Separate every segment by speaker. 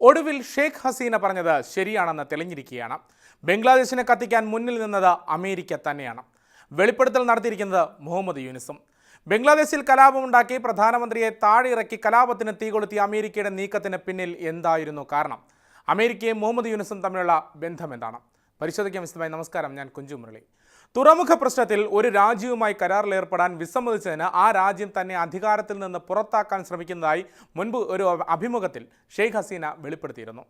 Speaker 1: ഒടുവിൽ ഷെയ്ഖ് ഹസീന പറഞ്ഞത് ശരിയാണെന്ന് തെളിഞ്ഞിരിക്കുകയാണ്. ബംഗ്ലാദേശിനെ കത്തിക്കാൻ മുന്നിൽ നിന്നത് അമേരിക്ക തന്നെയാണ്. വെളിപ്പെടുത്തൽ നടത്തിയിരിക്കുന്നത് മുഹമ്മദ് യൂനിസും. ബംഗ്ലാദേശിൽ കലാപമുണ്ടാക്കി പ്രധാനമന്ത്രിയെ താഴെയിറക്കി കലാപത്തിന് തീ കൊളുത്തിയ അമേരിക്കയുടെ നീക്കത്തിന് പിന്നിൽ എന്തായിരുന്നു കാരണം? അമേരിക്കയും മുഹമ്മദ് യൂനിസും തമ്മിലുള്ള ബന്ധം എന്താണ്? പരിശോധിക്കാൻ വിശദമായി നമസ്കാരം. ഞാൻ കുഞ്ചു മുരളി. തുറമുഖ പ്രശ്നത്തിൽ ഒരു രാജ്യവുമായി കരാറിൽ ഏർപ്പെടാൻ വിസമ്മതിച്ചതിന് ആ രാജ്യം തന്നെ അധികാരത്തിൽ നിന്ന് പുറത്താക്കാൻ ശ്രമിക്കുന്നതായി മുൻപ് ഒരു അഭിമുഖത്തിൽ ഷെയ്ഖ് ഹസീന വെളിപ്പെടുത്തിയിരുന്നു.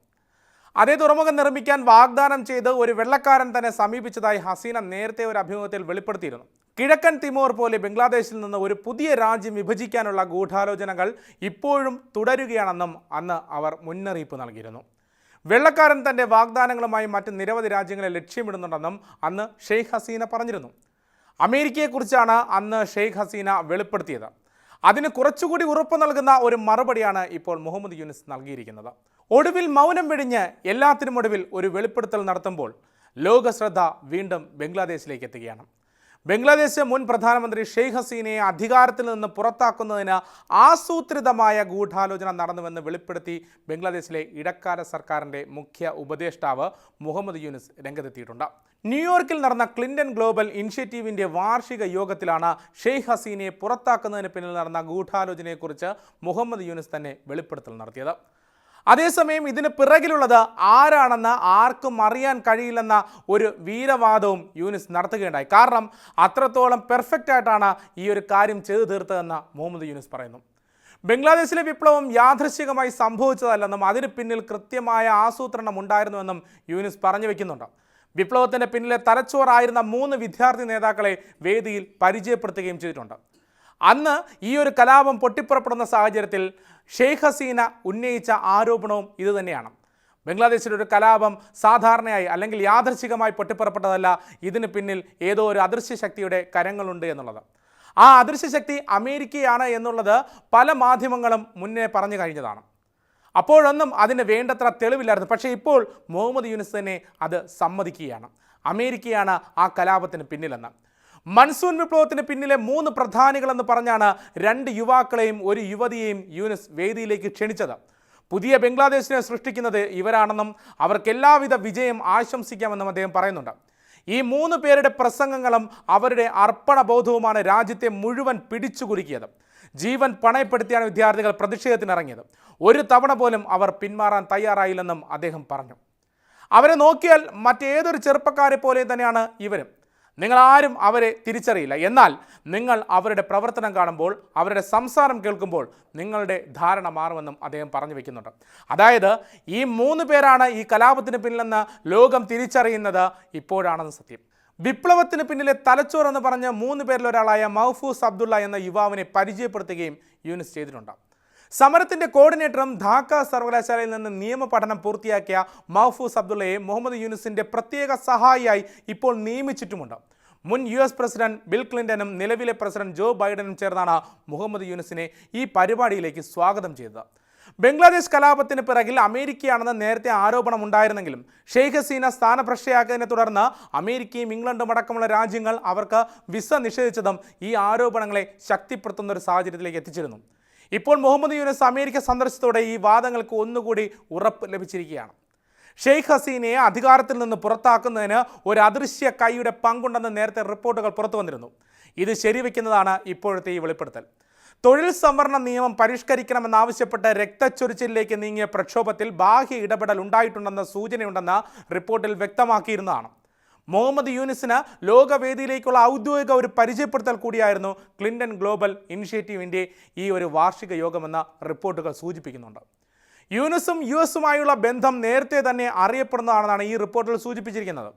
Speaker 1: അതേ തുറമുഖം നിർമ്മിക്കാൻ വാഗ്ദാനം ചെയ്ത് ഒരു വെള്ളക്കാരൻ തന്നെ സമീപിച്ചതായി ഹസീന നേരത്തെ ഒരു അഭിമുഖത്തിൽ വെളിപ്പെടുത്തിയിരുന്നു. കിഴക്കൻ തിമോർ പോലെ ബംഗ്ലാദേശിൽ നിന്ന് ഒരു പുതിയ രാജ്യം വിഭജിക്കാനുള്ള ഗൂഢാലോചനകൾ ഇപ്പോഴും തുടരുകയാണെന്നും അന്ന് അവർ മുന്നറിയിപ്പ് നൽകിയിരുന്നു. വെള്ളക്കാരൻ തന്റെ വാഗ്ദാനങ്ങളുമായി മറ്റ് നിരവധി രാജ്യങ്ങളെ ലക്ഷ്യമിടുന്നുണ്ടെന്നും അന്ന് ഷെയ്ഖ് ഹസീന പറഞ്ഞിരുന്നു. അമേരിക്കയെക്കുറിച്ചാണ് അന്ന് ഷെയ്ഖ് ഹസീന വെളിപ്പെടുത്തിയത്. അതിന് കുറച്ചുകൂടി ഉറപ്പ് നൽകുന്ന ഒരു മറുപടിയാണ് ഇപ്പോൾ മുഹമ്മദ് യൂനിസ് നൽകിയിരിക്കുന്നത്. ഒടുവിൽ മൗനം വെടിഞ്ഞ് എല്ലാത്തിനുമൊടുവിൽ ഒരു വെളിപ്പെടുത്തൽ നടത്തുമ്പോൾ ലോകശ്രദ്ധ വീണ്ടും ബംഗ്ലാദേശിലേക്ക് എത്തുകയാണ്. ബംഗ്ലാദേശ് മുൻ പ്രധാനമന്ത്രി ഷെയ്ഖ് ഹസീനയെ അധികാരത്തിൽ നിന്ന് പുറത്താക്കുന്നതിന് ആസൂത്രിതമായ ഗൂഢാലോചന നടന്നുവെന്ന് വെളിപ്പെടുത്തി ബംഗ്ലാദേശിലെ ഇടക്കാല സർക്കാരിന്റെ മുഖ്യ ഉപദേഷ്ടാവ് മുഹമ്മദ് യൂനിസ് രംഗത്തെത്തിയിട്ടുണ്ട്. ന്യൂയോർക്കിൽ നടന്ന ക്ലിന്റൺ ഗ്ലോബൽ ഇനിഷ്യേറ്റീവിന്റെ വാർഷിക യോഗത്തിലാണ് ഷെയ്ഖ് ഹസീനയെ പുറത്താക്കുന്നതിന് പിന്നിൽ നടന്ന ഗൂഢാലോചനയെക്കുറിച്ച് മുഹമ്മദ് യൂനിസ് തന്നെ വെളിപ്പെടുത്തൽ നടത്തിയത്. അതേസമയം ഇതിന് പിറകിലുള്ളത് ആരാണെന്ന് ആർക്കും അറിയാൻ കഴിയില്ലെന്ന ഒരു വീരവാദവും യൂനിസ് നടത്തുകയുണ്ടായി. കാരണം അത്രത്തോളം പെർഫെക്റ്റ് ആയിട്ടാണ് ഈ ഒരു കാര്യം ചെയ്തു തീർത്തതെന്ന് മുഹമ്മദ് യൂനിസ് പറയുന്നു. ബംഗ്ലാദേശിലെ വിപ്ലവം യാദൃശികമായി സംഭവിച്ചതല്ലെന്നും അതിന് പിന്നിൽ കൃത്യമായ ആസൂത്രണം ഉണ്ടായിരുന്നുവെന്നും യൂനിസ് പറഞ്ഞു വെക്കുന്നുണ്ട്. വിപ്ലവത്തിന്റെ പിന്നിലെ തലച്ചോറായിരുന്ന മൂന്ന് വിദ്യാർത്ഥി നേതാക്കളെ വേദിയിൽ പരിചയപ്പെടുത്തുകയും ചെയ്തിട്ടുണ്ട്. അന്ന് ഈ ഒരു കലാപം പൊട്ടിപ്പുറപ്പെടുന്ന സാഹചര്യത്തിൽ ഷെയ്ഖ് ഹസീന ഉന്നയിച്ച ആരോപണവും ഇതുതന്നെയാണ് ബംഗ്ലാദേശിൽ ഒരു കലാപം സാധാരണയായി അല്ലെങ്കിൽ യാദർശികമായി പൊട്ടിപ്പുറപ്പെട്ടതല്ല ഇതിന് പിന്നിൽ ഏതോ ഒരു അദൃശ്യ ശക്തിയുടെ കരങ്ങളുണ്ട് എന്നുള്ളത്. ആ അദൃശ്യ ശക്തി അമേരിക്കയാണ് എന്നുള്ളത് പല മാധ്യമങ്ങളും മുന്നേ പറഞ്ഞു കഴിഞ്ഞതാണ്. അപ്പോഴൊന്നും അതിന് വേണ്ടത്ര തെളിവില്ലായിരുന്നു. പക്ഷേ ഇപ്പോൾ മുഹമ്മദ് യൂനിസ് തന്നെ അത് സമ്മതിക്കുകയാണ്. അമേരിക്കയാണ് ആ കലാപത്തിന് പിന്നിലെന്ന്. മൺസൂൺ വിപ്ലവത്തിന് പിന്നിലെ മൂന്ന് പ്രധാനികളെന്ന് പറഞ്ഞാണ് രണ്ട് യുവാക്കളെയും ഒരു യുവതിയെയും യൂനിസ് വേദിയിലേക്ക് ക്ഷണിച്ചത്. പുതിയ ബംഗ്ലാദേശിനെ സൃഷ്ടിക്കുന്നത് ഇവരാണെന്നും അവർക്ക് എല്ലാവിധ വിജയം ആശംസിക്കാമെന്നും അദ്ദേഹം പറയുന്നുണ്ട്. ഈ മൂന്ന് പേരുടെ പ്രസംഗങ്ങളും അവരുടെ അർപ്പണബോധവുമാണ് രാജ്യത്തെ മുഴുവൻ പിടിച്ചുകുലുക്കിയത്. ജീവൻ പണയപ്പെടുത്തിയാണ് വിദ്യാർത്ഥികൾ പ്രതിഷേധത്തിനിറങ്ങിയത്. ഒരു തവണ പോലും അവർ പിന്മാറാൻ തയ്യാറായില്ലെന്നും അദ്ദേഹം പറഞ്ഞു. അവരെ നോക്കിയാൽ മറ്റേതൊരു ചെറുപ്പക്കാരെ പോലെ തന്നെയാണ് ഇവരും. നിങ്ങൾ ആരും അവരെ തിരിച്ചറിയില്ല. എന്നാൽ നിങ്ങൾ അവരുടെ പ്രവർത്തനം കാണുമ്പോൾ അവരുടെ സംസാരം കേൾക്കുമ്പോൾ നിങ്ങളുടെ ധാരണ മാറുമെന്നും അദ്ദേഹം പറഞ്ഞു വെക്കുന്നുണ്ട്. അതായത് ഈ മൂന്ന് പേരാണ് ഈ കലാപത്തിന് പിന്നിലെന്ന് ലോകം തിരിച്ചറിയുന്നത് ഇപ്പോഴാണെന്ന് സത്യം. വിപ്ലവത്തിന് പിന്നിലെ തലച്ചോർ എന്ന് പറഞ്ഞ് മൂന്ന് പേരിലൊരാളായ മഹഫൂസ് അബ്ദുള്ള എന്ന യുവാവിനെ പരിചയപ്പെടുത്തുകയും യൂനിസ് ചെയ്തിട്ടുണ്ട്. സമരത്തിന്റെ കോർഡിനേറ്ററും ധാക്ക സർവകലാശാലയിൽ നിന്ന് നിയമപഠനം പൂർത്തിയാക്കിയ മഹഫൂസ് അബ്ദുള്ളയെ മുഹമ്മദ് യൂനിസിന്റെ പ്രത്യേക സഹായിയായി ഇപ്പോൾ നിയമിച്ചിട്ടുമുണ്ട്. മുൻ യു എസ് പ്രസിഡന്റ് ബിൽ ക്ലിന്റനും നിലവിലെ പ്രസിഡന്റ് ജോ ബൈഡനും ചേർന്നാണ് മുഹമ്മദ് യൂനിസിനെ ഈ പരിപാടിയിലേക്ക് സ്വാഗതം ചെയ്തത്. ബംഗ്ലാദേശ് കലാപത്തിന് പിറകിൽ അമേരിക്കയാണെന്ന് നേരത്തെ ആരോപണം ഉണ്ടായിരുന്നെങ്കിലും ഷെയ്ഖ് ഹസീന സ്ഥാനഭ്രഷ്ടയാക്കിയതിനെ തുടർന്ന് അമേരിക്കയും ഇംഗ്ലണ്ടും അടക്കമുള്ള രാജ്യങ്ങൾ അവർക്ക് വിസ നിഷേധിച്ചതും ഈ ആരോപണങ്ങളെ ശക്തിപ്പെടുത്തുന്ന ഒരു സാഹചര്യത്തിലേക്ക് എത്തിച്ചിരുന്നു. ഇപ്പോൾ മുഹമ്മദ് യൂനസ് അമേരിക്ക സന്ദർശിച്ചതോടെ ഈ വാദങ്ങൾക്ക് ഒന്നുകൂടി ഉറപ്പ് ലഭിച്ചിരിക്കുകയാണ്. ഷെയ്ഖ് ഹസീനയെ അധികാരത്തിൽ നിന്ന് പുറത്താക്കുന്നതിന് ഒരു അദൃശ്യ കൈയുടെ പങ്കുണ്ടെന്ന് നേരത്തെ റിപ്പോർട്ടുകൾ പുറത്തു വന്നിരുന്നു. ഇത് ശരിവെക്കുന്നതാണ് ഇപ്പോഴത്തെ ഈ വെളിപ്പെടുത്തൽ. തൊഴിൽ സംവരണ നിയമം പരിഷ്കരിക്കണമെന്നാവശ്യപ്പെട്ട് രക്തച്ചൊരിച്ചിലേക്ക് നീങ്ങിയ പ്രക്ഷോഭത്തിൽ ബാഹ്യ ഇടപെടൽ ഉണ്ടായിട്ടുണ്ടെന്ന സൂചനയുണ്ടെന്ന് റിപ്പോർട്ടിൽ വ്യക്തമാക്കിയിരുന്നതാണ്. മുഹമ്മദ് യൂനിസിന് ലോകവേദിയിലേക്കുള്ള ഔദ്യോഗിക ഒരു പരിചയപ്പെടുത്തൽ കൂടിയായിരുന്നു ക്ലിന്റൺ ഗ്ലോബൽ ഇനിഷ്യേറ്റീവിന്റെ ഈ ഒരു വാർഷിക യോഗമെന്ന റിപ്പോർട്ടുകൾ സൂചിപ്പിക്കുന്നുണ്ട്. യൂനിസും യു എസുമായുള്ള ബന്ധം നേരത്തെ തന്നെ അറിയപ്പെടുന്നതാണെന്നാണ് ഈ റിപ്പോർട്ടിൽ സൂചിപ്പിച്ചിരിക്കുന്നത്.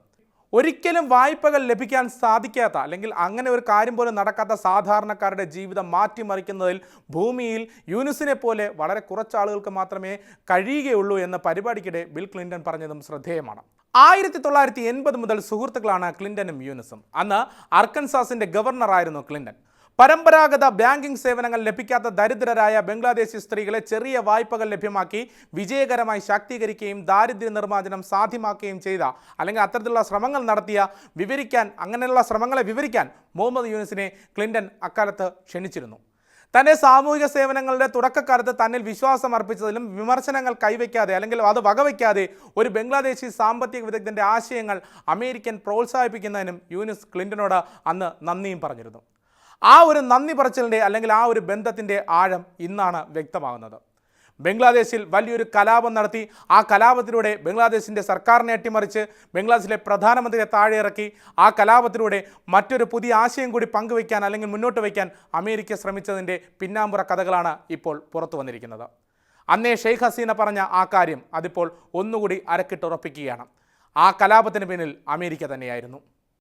Speaker 1: ഒരിക്കലും വായ്പകൾ ലഭിക്കാൻ സാധിക്കാത്ത അല്ലെങ്കിൽ അങ്ങനെ ഒരു കാര്യം പോലും നടക്കാത്ത സാധാരണക്കാരുടെ ജീവിതം മാറ്റിമറിക്കുന്നതിൽ ഭൂമിയിൽ യൂനിസിനെ പോലെ വളരെ കുറച്ച് ആളുകൾക്ക് മാത്രമേ കഴിയുകയുള്ളൂ എന്ന പരിപാടിക്കിടെ ബിൽ ക്ലിന്റൺ പറഞ്ഞതും ശ്രദ്ധേയമാണ്. ആയിരത്തി തൊള്ളായിരത്തി എൺപത് മുതൽ സുഹൃത്തുക്കളാണ് ക്ലിന്റനും യൂനസും. അന്ന് അർക്കൻസാസിന്റെ ഗവർണറായിരുന്നു ക്ലിന്റൺ പരമ്പരാഗത ബാങ്കിംഗ് സേവനങ്ങൾ ലഭിക്കാത്ത ദരിദ്രരായ ബംഗ്ലാദേശി സ്ത്രീകളെ ചെറിയ വായ്പകൾ ലഭ്യമാക്കി വിജയകരമായി ശാക്തീകരിക്കുകയും ദാരിദ്ര്യ നിർമ്മാർജനം സാധ്യമാക്കുകയും ചെയ്ത അല്ലെങ്കിൽ അത്തരത്തിലുള്ള ശ്രമങ്ങൾ നടത്തിയ വിവരിക്കാൻ അങ്ങനെയുള്ള ശ്രമങ്ങളെ വിവരിക്കാൻ മുഹമ്മദ് യൂനിസിനെ ക്ലിന്റൺ അക്കാലത്ത് ക്ഷണിച്ചിരുന്നു. തന്റെ സാമൂഹിക സേവനങ്ങളുടെ തുടക്കക്കാലത്ത് തന്നിൽ വിശ്വാസം അർപ്പിച്ചതിലും വിമർശനങ്ങൾ കൈവയ്ക്കാതെ അല്ലെങ്കിൽ അത് വകവയ്ക്കാതെ ഒരു ബംഗ്ലാദേശി സാമ്പത്തിക വിദഗ്ധന്റെ ആശയങ്ങൾ അമേരിക്കൻ പ്രോത്സാഹിപ്പിക്കുന്നതിനും യൂനിസ് ക്ലിന്റനോട് അന്ന് നന്ദിയും പറഞ്ഞിരുന്നു. ആ ഒരു നന്ദി പറച്ചിലിന്റെ അല്ലെങ്കിൽ ആ ഒരു ബന്ധത്തിന്റെ ആഴം ഇന്നാണ് വ്യക്തമാകുന്നത്. ബംഗ്ലാദേശിൽ വലിയൊരു കലാപം നടത്തി. ആ കലാപത്തിലൂടെ ബംഗ്ലാദേശിന്റെ സർക്കാരിനെ അട്ടിമറിച്ച് ബംഗ്ലാദേശിലെ പ്രധാനമന്ത്രിയെ താഴെ ഇറക്കി. ആ കലാപത്തിലൂടെ മറ്റൊരു പുതിയ ആശയം കൂടി പങ്കുവയ്ക്കാൻ അല്ലെങ്കിൽ മുന്നോട്ട് വയ്ക്കാൻ അമേരിക്ക ശ്രമിച്ചതിന്റെ പിന്നാമ്പുറ കഥകളാണ് ഇപ്പോൾ പുറത്തു വന്നിരിക്കുന്നത്. അന്നേ ഷെയ്ഖ് ഹസീന പറഞ്ഞ ആ കാര്യം അതിപ്പോൾ ഒന്നുകൂടി അരക്കിട്ടുറപ്പിക്കുകയാണ്. ആ കലാപത്തിന് പിന്നിൽ അമേരിക്ക തന്നെയായിരുന്നു.